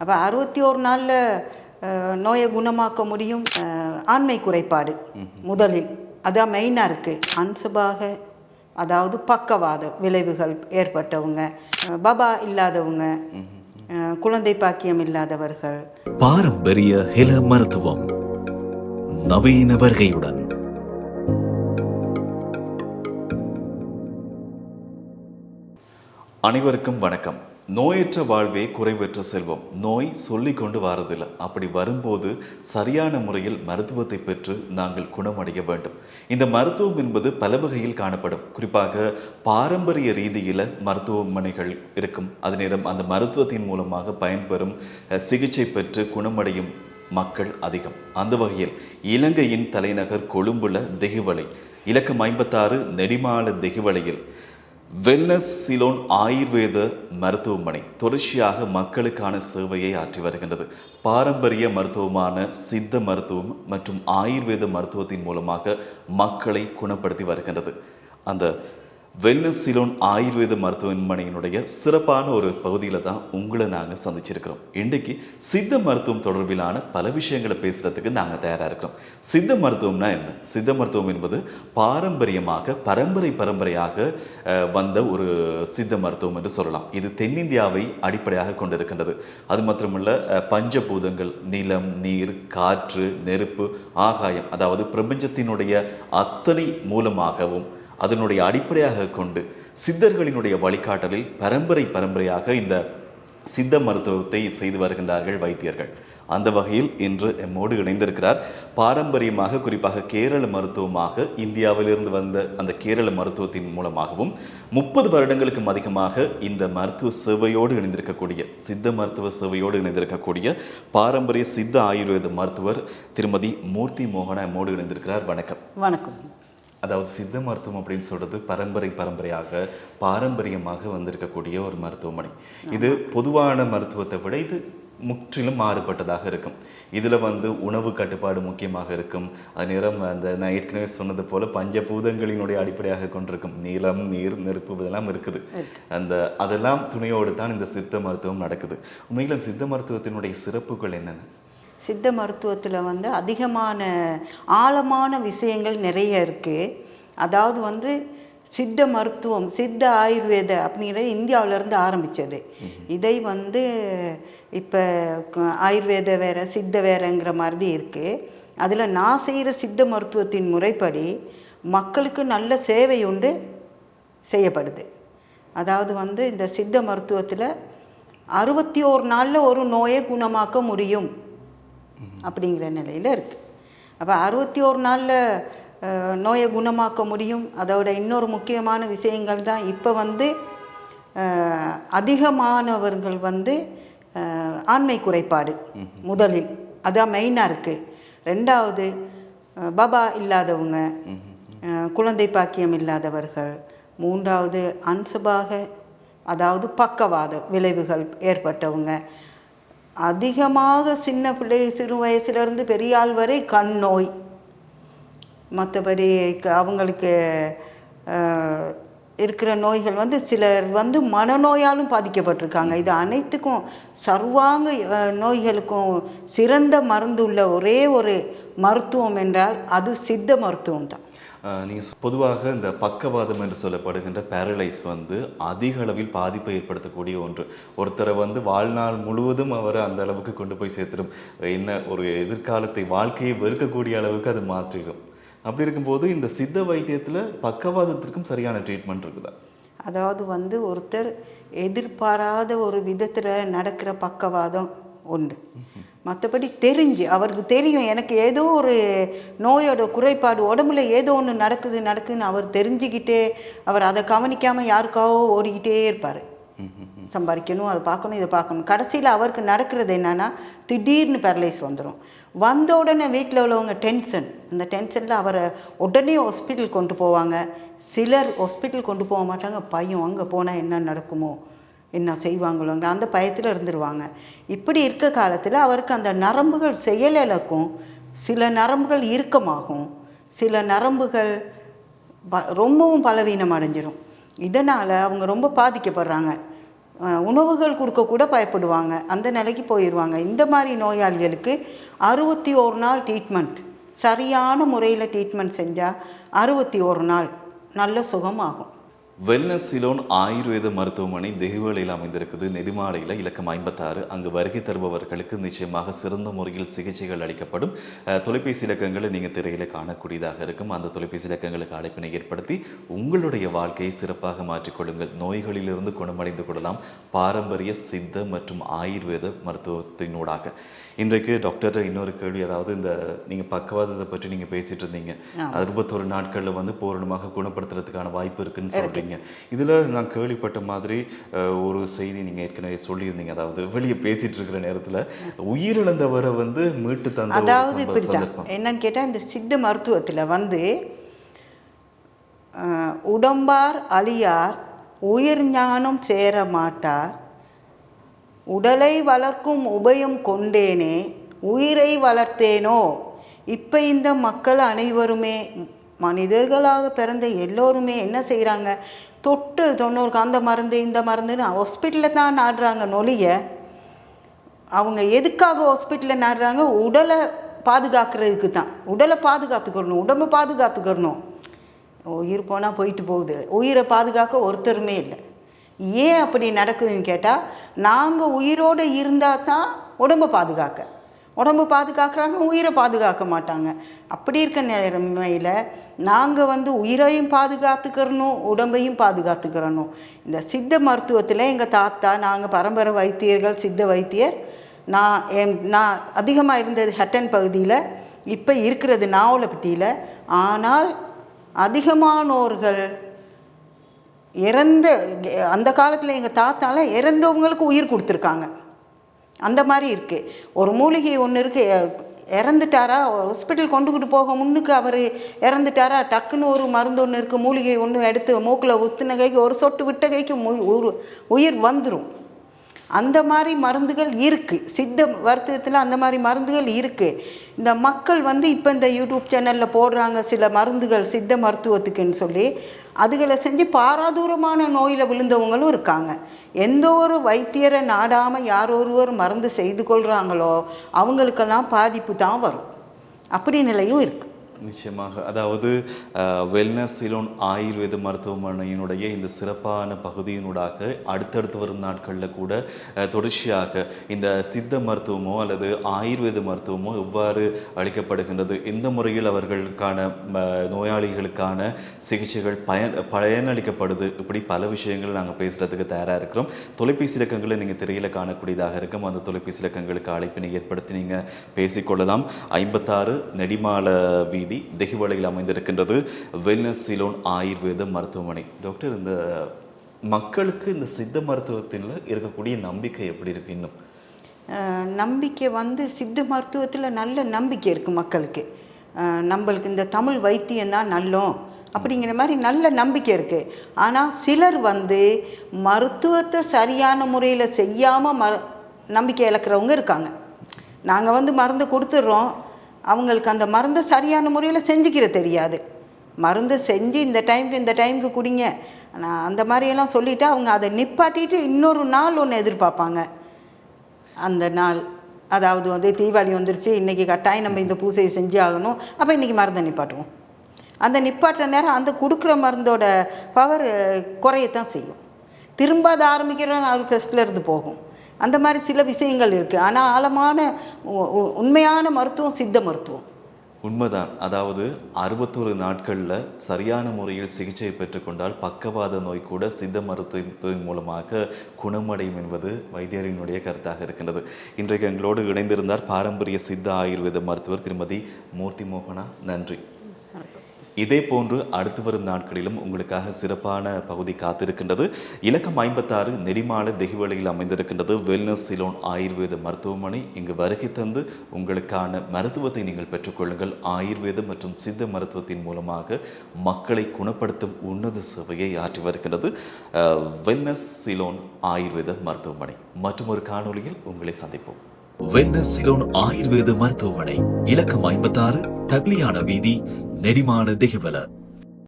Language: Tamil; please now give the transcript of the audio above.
அப்போ அறுபத்தி ஒரு நாளில் நோயை குணமாக்க முடியும் ஆண்மை குறைபாடு முதலில். அதான் மெயினாக இருக்குது அன்சுபாக அதாவது பக்கவாத விளைவுகள் ஏற்பட்டவங்க பபா இல்லாதவங்க குழந்தை பாக்கியம் இல்லாதவர்கள். பாரம்பரிய ஹில மருத்துவம் நவீன வருகையுடன். அனைவருக்கும் வணக்கம். நோயற்ற வாழ்வே குறைவற்ற செல்வம். நோய் சொல்லி கொண்டு வாரதில்லை. அப்படி வரும்போது சரியான முறையில் மருத்துவத்தை பெற்று நாங்கள் குணமடைய வேண்டும். இந்த மருத்துவம் என்பது பல வகையில் காணப்படும். குறிப்பாக பாரம்பரிய ரீதியில் மருத்துவமனைகள் இருக்கும். அது நேரம் அந்த மருத்துவத்தின் மூலமாக பயன்பெறும் சிகிச்சை பெற்று குணமடையும் மக்கள் அதிகம். அந்த வகையில் இலங்கையின் தலைநகர் கொழும்புல திகுவலை இலக்கம் ஐம்பத்தாறு நெடிமால திகுவலையில் வெல்னஸ் சிலோன் ஆயுர்வேத மருத்துவமனை தொடர்ச்சியாக மக்களுக்கான சேவையை ஆற்றி வருகின்றது. பாரம்பரிய மருத்துவமான சித்த மருத்துவம் மற்றும் ஆயுர்வேத மருத்துவத்தின் மூலமாக மக்களை குணப்படுத்தி வருகின்றது. அந்த வெல்னஸ் சிலோன் ஆயுர்வேத மருத்துவமனையினுடைய சிறப்பான ஒரு பகுதியில் தான் உங்களை நாங்கள் சந்திச்சிருக்கிறோம். இன்றைக்கு சித்த மருத்துவம் தொடர்பிலான பல விஷயங்களை பேசுகிறதுக்கு நாங்கள் தயாராக இருக்கிறோம். சித்த மருத்துவம்னா என்ன? சித்த மருத்துவம் என்பது பாரம்பரியமாக பரம்பரை பரம்பரையாக வந்த ஒரு சித்த மருத்துவம் என்று சொல்லலாம். இது தென்னிந்தியாவை அடிப்படையாக கொண்டிருக்கின்றது. அது மாத்திரமல்ல பஞ்சபூதங்கள் நிலம் நீர் காற்று நெருப்பு ஆகாயம் அதாவது பிரபஞ்சத்தினுடைய அத்தனை மூலமாகவும் அதனுடைய அடிப்படையாக கொண்டு சித்தர்களினுடைய வழிகாட்டலில் பரம்பரை பரம்பரையாக இந்த சித்த மருத்துவத்தை செய்து வருகின்றார்கள் வைத்தியர்கள். அந்த வகையில் இன்று எம்மோடு இணைந்திருக்கிறார். பாரம்பரியமாக குறிப்பாக கேரள மருத்துவமாக இந்தியாவிலிருந்து வந்த அந்த கேரள மருத்துவத்தின் மூலமாகவும் முப்பது வருடங்களுக்கும் அதிகமாக இந்த மருத்துவ சேவையோடு இணைந்திருக்கக்கூடிய சித்த மருத்துவ சேவையோடு இணைந்திருக்கக்கூடிய பாரம்பரிய சித்த ஆயுர்வேத மருத்துவர் திருமதி மூர்த்தி மோகனா எம்மோடு இணைந்திருக்கிறார். வணக்கம். வணக்கம். அதாவது சித்த மருத்துவம் அப்படின்னு சொல்றது பரம்பரை பரம்பரையாக பாரம்பரியமாக வந்திருக்கக்கூடிய ஒரு மருத்துவமனை. இது பொதுவான மருத்துவத்தை விட இது முற்றிலும் மாறுபட்டதாக இருக்கும். இதில் வந்து உணவு கட்டுப்பாடு முக்கியமாக இருக்கும். அது நேரம் அந்த நான் ஏற்கனவே சொன்னது போல பஞ்சபூதங்களினுடைய அடிப்படையாக கொண்டிருக்கும். நீளம் நீர் நெருப்பு இதெல்லாம் இருக்குது. அந்த அதெல்லாம் துணையோடு தான் இந்த சித்த மருத்துவம் நடக்குது. உண்மையில் சித்த மருத்துவத்தினுடைய சிறப்புகள் என்னென்ன? சித்த மருத்துவத்தில் வந்து அதிகமான ஆழமான விஷயங்கள் நிறைய இருக்குது அதாவது வந்து சித்த மருத்துவம் சித்த ஆயுர்வேத அப்படிங்கிறது இந்தியாவிலேருந்து ஆரம்பித்தது இதை வந்து இப்போ ஆயுர்வேத வேற சித்த வேறங்கிற மாதிரி இருக்குது அதில் நான் செய்கிற சித்த மருத்துவத்தின் முறைப்படி மக்களுக்கு நல்ல சேவை உண்டு செய்யப்படுது. அதாவது வந்து இந்த சித்த மருத்துவத்தில் அறுபத்தி ஓரு நாளில் ஒரு நோயை குணமாக்க முடியும். அப்படிங்கிற நிலையில் இருக்குது அப்போ அறுபத்தி ஒரு நாளில் நோயை குணமாக்க முடியும். அதோட இன்னொரு முக்கியமான விஷயங்கள் தான் இப்போ வந்து அதிகமானவர்கள் வந்து ஆண்மை குறைபாடு முதலில். அதான் மெயினாக இருக்குது ரெண்டாவது பபா இல்லாதவங்க குழந்தை பாக்கியம் இல்லாதவர்கள். மூன்றாவது அன்சுபாக அதாவது பக்கவாத விளைவுகள் ஏற்பட்டவங்க. அதிகமாக சின்ன பிள்ளை சிறு வயசுலேருந்து பெரியாள் வரை கண் நோய். மற்றபடி க- அவங்களுக்கு இருக்கிற நோய்கள் வந்து சிலர் வந்து மனநோயாலும் பாதிக்கப்பட்டிருக்காங்க. இது அனைத்துக்கும் சர்வாங்க நோய்களுக்கும் சிறந்த மருந்து உள்ள ஒரே ஒரு மருத்துவம் என்றால் அது சித்த மருத்துவம் தான் நீங்கள் பொதுவாக இந்த பக்கவாதம் என்று சொல்லப்படுகின்ற பேரலைஸ் வந்து அதிக அளவில் பாதிப்பை ஏற்படுத்தக்கூடிய ஒன்று. ஒருத்தரை வந்து வாழ்நாள் முழுவதும் அவரை அந்த அளவுக்கு கொண்டு போய் சேர்த்துடும். என்ன ஒரு எதிர்காலத்தை வாழ்க்கையை வெறுக்கக்கூடிய அளவுக்கு அது மாற்றிடும். அப்படி இருக்கும்போது இந்த சித்த வைத்தியத்தில் பக்கவாதத்திற்கும் சரியான ட்ரீட்மெண்ட் இருக்குதா? அதாவது வந்து ஒருத்தர் எதிர்பாராத ஒரு விதத்தில் நடக்கிற பக்கவாதம் உண்டு மற்றபடி தெரிஞ்சு அவருக்கு தெரியும். எனக்கு ஏதோ ஒரு நோயோட குறைபாடு உடம்புல ஏதோ ஒன்று நடக்குது நடக்குதுன்னு அவர் தெரிஞ்சுக்கிட்டே அவர் அதை கவனிக்காமல் யாருக்காவோ ஓடிக்கிட்டே இருப்பார். சம்பாதிக்கணும் அதை பார்க்கணும் இதை பார்க்கணும். கடைசியில் அவருக்கு நடக்கிறது என்னன்னா திடீர்னு பேரலைஸ் வந்துடும் வந்த உடனே வீட்டில் உள்ளவங்க டென்ஷன் அந்த டென்ஷனில் அவரை உடனே ஹாஸ்பிட்டல் கொண்டு போவாங்க. சிலர் ஹாஸ்பிட்டல் கொண்டு போக மாட்டாங்க. பையன் அங்கே போனால் என்ன நடக்குமோ? என்ன செய்வாங்களோங்கிற அந்த பயத்தில் இருந்துருவாங்க. இப்படி இருக்க காலத்தில் அவருக்கு அந்த நரம்புகள் செயலிழக்கும். சில நரம்புகள் இறுக்கமாகும். சில நரம்புகள் ப ரொம்பவும் பலவீனம் அடைஞ்சிரும். இதனால் அவங்க ரொம்ப பாதிக்கப்படுறாங்க. உணவுகள் கொடுக்கக்கூட பயப்படுவாங்க. அந்த நிலைக்கு போயிடுவாங்க இந்த மாதிரி நோயாளிகளுக்கு அறுபத்தி ஒரு நாள் ட்ரீட்மெண்ட் சரியான முறையில் ட்ரீட்மெண்ட் செஞ்சால் அறுபத்தி ஒரு நாள் நல்ல சுகமாகும். வெல்னஸ் சிலோன் ஆயுர்வேத மருத்துவமனை தெஹுவலையில் அமைந்திருக்குது. நெடுமாலையில் இலக்கம் ஐம்பத்தாறு. அங்கு வருகை தருபவர்களுக்கு நிச்சயமாக சிறந்த முறையில் சிகிச்சைகள் அளிக்கப்படும். தொலைபேசி இலக்கங்களை நீங்கள் திரையில் காணக்கூடியதாக இருக்கும். அந்த தொலைபேசி இலக்கங்களுக்கு அழைப்பினை ஏற்படுத்தி உங்களுடைய வாழ்க்கையை சிறப்பாக மாற்றிக்கொள்ளுங்கள் நோய்களிலிருந்து குணமடைந்து கொள்ளலாம். பாரம்பரிய சித்த மற்றும் ஆயுர்வேத மருத்துவத்தினூடாக. இன்றைக்கு டாக்டர் இன்னொரு கேள்வி அதாவது இந்த நீங்கள் பக்கவாதத்தை பற்றி நீங்கள் பேசிட்டு இருந்தீங்க அறுபத்தொரு நாட்களில் வந்து பூரணமாக குணப்படுத்துறதுக்கான வாய்ப்பு இருக்குன்னு சொல்றீங்க. இதில் நான் கேள்விப்பட்ட மாதிரி ஒரு செய்தி நீங்கள் ஏற்கனவே சொல்லியிருந்தீங்க. அதாவது வெளியே பேசிட்டு இருக்கிற நேரத்தில் உயிரிழந்தவரை வந்து மீட்டு தந்த அதாவது இப்படி தான். என்னன்னு கேட்டால் இந்த சித்த மருத்துவத்தில் வந்து உடம்பார் அழியார் உயிர் ஞானம் சேர மாட்டார் உடலை வளர்க்கும் உபயம் கொண்டேனே உயிரை வளர்த்தேனோ? இப்போ இந்த மக்கள் அனைவருமே மனிதர்களாக பிறந்த எல்லோருமே என்ன செய்கிறாங்க தொட்டு தொண்ணூறுக்கு அந்த மருந்து இந்த மருந்துன்னு ஹாஸ்பிட்டலில் தான் நாடுறாங்க நொழிய. அவங்க எதுக்காக ஹாஸ்பிட்டலில் நாடுறாங்க? உடலை பாதுகாக்கிறதுக்கு தான். உடலை பாதுகாத்துக்கணும் உடம்பை பாதுகாத்துக்கணும். உயிர் போனால் போயிட்டு போகுது. உயிரை பாதுகாக்க ஒருத்தருமே இல்லை. ஏன் அப்படி நடக்குதுன்னு கேட்டால் நாங்கள் உயிரோடு இருந்தால் தான் உடம்பை பாதுகாக்க. உடம்பு பாதுகாக்கிறாங்க உயிரை பாதுகாக்க மாட்டாங்க. அப்படி இருக்க நிலைமையில் நாங்கள் வந்து உயிரையும் பாதுகாத்துக்கிறணும் உடம்பையும் பாதுகாத்துக்கிறணும். இந்த சித்த மருத்துவத்தில் எங்கள் தாத்தா நாங்கள் பரம்பரை வைத்தியர்கள் சித்த வைத்தியர் நான் என் நான் அதிகமாக இருந்தது ஹட்டன் பகுதியில் இப்போ இருக்கிறது நாவலப்பட்டியில். ஆனால் அதிகமானோர்கள் இறந்த அந்த காலத்தில் எங்கள் தாத்தால இறந்தவங்களுக்கு உயிர் கொடுத்துருக்காங்க. அந்த மாதிரி இருக்குது ஒரு மூலிகை ஒன்று இருக்குது இறந்துட்டாரா? ஹாஸ்பிட்டல் கொண்டுக்கிட்டு போக முன்னுக்கு அவர் இறந்துட்டாரா? டக்குன்னு ஒரு மருந்து ஒன்று இருக்குது மூலிகை ஒன்று எடுத்து மூக்கில் ஊற்றின கைக்கு ஒரு சொட்டு விட்ட கைக்கு உயிர் வந்துடும் அந்த மாதிரி மருந்துகள் இருக்குது சித்த வருத்தத்தில் அந்த மாதிரி மருந்துகள் இருக்குது இந்த மக்கள் வந்து இப்போ இந்த யூடியூப் சேனலில் போடுறாங்க சில மருந்துகள் சித்த மருத்துவத்துக்குன்னு சொல்லி. அதுகளை செஞ்சு பாராதூரமான நோயில் விழுந்தவங்களும் இருக்காங்க. எந்த ஒரு வைத்தியரை நாடாமல் யார் ஒருவர் மருந்து செய்து கொள்கிறாங்களோ அவங்களுக்கெல்லாம் பாதிப்பு தான் வரும். அப்படி நிலையும் இருக்குது நிச்சயமாக. அதாவது வெல்னஸ் சிலோன் ஆயுர்வேத மருத்துவமனையினுடைய இந்த சிறப்பான பகுதியினூடாக அடுத்தடுத்து வரும் நாட்களில் கூட தொடர்ச்சியாக இந்த சித்த மருத்துவமோ அல்லது ஆயுர்வேத மருத்துவமோ எவ்வாறு அளிக்கப்படுகின்றது எந்த முறையில் அவர்களுக்கான நோயாளிகளுக்கான சிகிச்சைகள் பயன் பயனளிக்கப்படுது இப்படி பல விஷயங்கள் நாங்கள் பேசுகிறதுக்கு தயாராக இருக்கிறோம். தொலைபேசி இலக்கங்களை நீங்கள் திரையில் காணக்கூடியதாக இருக்கும். அந்த தொலைபேசி இலக்கங்களுக்கு அழைப்பினை ஏற்படுத்தி நீங்கள் பேசிக்கொள்ளலாம். ஐம்பத்தாறு நெடிமால வீதி தெஹிவளையில் அமைந்திருக்கின்றது. வெல்னஸ் சிலோன் ஆயுர்வேத மருத்துவமனை. டாக்டர் இந்த மக்களுக்கு இந்த சித்த மருத்துவத்தில் இருக்கக்கூடிய நம்பிக்கை எப்படி இருக்கு இன்னும்? நம்பிக்கை வந்து சித்த மருத்துவத்தில் நல்ல நம்பிக்கை இருக்குது மக்களுக்கு. நம்மளுக்கு இந்த தமிழ் வைத்தியம் தான் நல்லோம் அப்படிங்கிற மாதிரி நல்ல நம்பிக்கை இருக்குது ஆனால் சிலர் வந்து மருத்துவத்தை சரியான முறையில் செய்யாமல் ம நம்பிக்கை இழக்கிறவங்க இருக்காங்க. நாங்கள் வந்து மருந்து கொடுத்துட்றோம். அவங்களுக்கு அந்த மருந்தை சரியான முறையில் செஞ்சுக்கிற தெரியாது. மருந்து செஞ்சு இந்த டைமுக்கு இந்த டைமுக்கு குடிங்க. ஆனால் அந்த மாதிரியெல்லாம் சொல்லிவிட்டு அவங்க அதை நிப்பாட்டிட்டு இன்னொரு நாள் ஒன்று எதிர்பார்ப்பாங்க. அந்த நாள் அதாவது வந்து தீபாவளி வந்துருச்சு இன்றைக்கி கட்டாயம் நம்ம இந்த பூஜையை செஞ்சு ஆகணும். அப்போ இன்றைக்கி மருந்தை நிப்பாட்டுவோம். அந்த நிப்பாட்டுற நேரம் அந்த கொடுக்குற மருந்தோட பவர் குறையத்தான் செய்யும். திரும்ப அதை ஆரம்பிக்கிற அது ஃபஸ்ட்டில் இருந்து போகும். அந்த மாதிரி சில விஷயங்கள் இருக்குது ஆனால் ஆழமான உ- உண்மையான மருத்துவம் சித்த மருத்துவம். உண்மைதான். அதாவது அறுபத்தொரு நாட்களில் சரியான முறையில் சிகிச்சை பெற்றுக்கொண்டால் பக்கவாத நோய் கூட சித்த மருத்துவத்தின் மூலமாக குணமடையும் என்பது வைத்தியரினுடைய கருத்தாக இருக்கின்றது. இன்றைக்கு எங்களோடு இணைந்திருந்தார் பாரம்பரிய சித்த ஆயுர்வேத மருத்துவர் திருமதி மூர்த்தி மோகனா. நன்றி. இதே போன்று அடுத்து வரும் நாட்களிலும் உங்களுக்காக சிறப்பான பகுதி காத்திருக்கின்றது. இலக்கம் ஐம்பத்தாறு நெடிமால தெஹிவளையில் அமைந்திருக்கின்றது. வெல்னஸ் சிலோன் ஆயுர்வேத மருத்துவமனை இங்கு வருகை தந்து உங்களுக்கான மருத்துவத்தை நீங்கள் பெற்றுக்கொள்ளுங்கள். ஆயுர்வேதம் மற்றும் சித்த மருத்துவத்தின் மூலமாக மக்களை குணப்படுத்தும் உன்னத சேவையை ஆற்றி வருகின்றது. வெல்னஸ் சிலோன் ஆயுர்வேத மருத்துவமனை. மற்றும் ஒரு காணொளியில் உங்களை சந்திப்போம். வெல்னஸ் சிலோன் ஆயுர்வேத மருத்துவமனை. இலக்கம் ஐம்பத்தாறு டப்ளியான வீதி நெடிமான திகவல.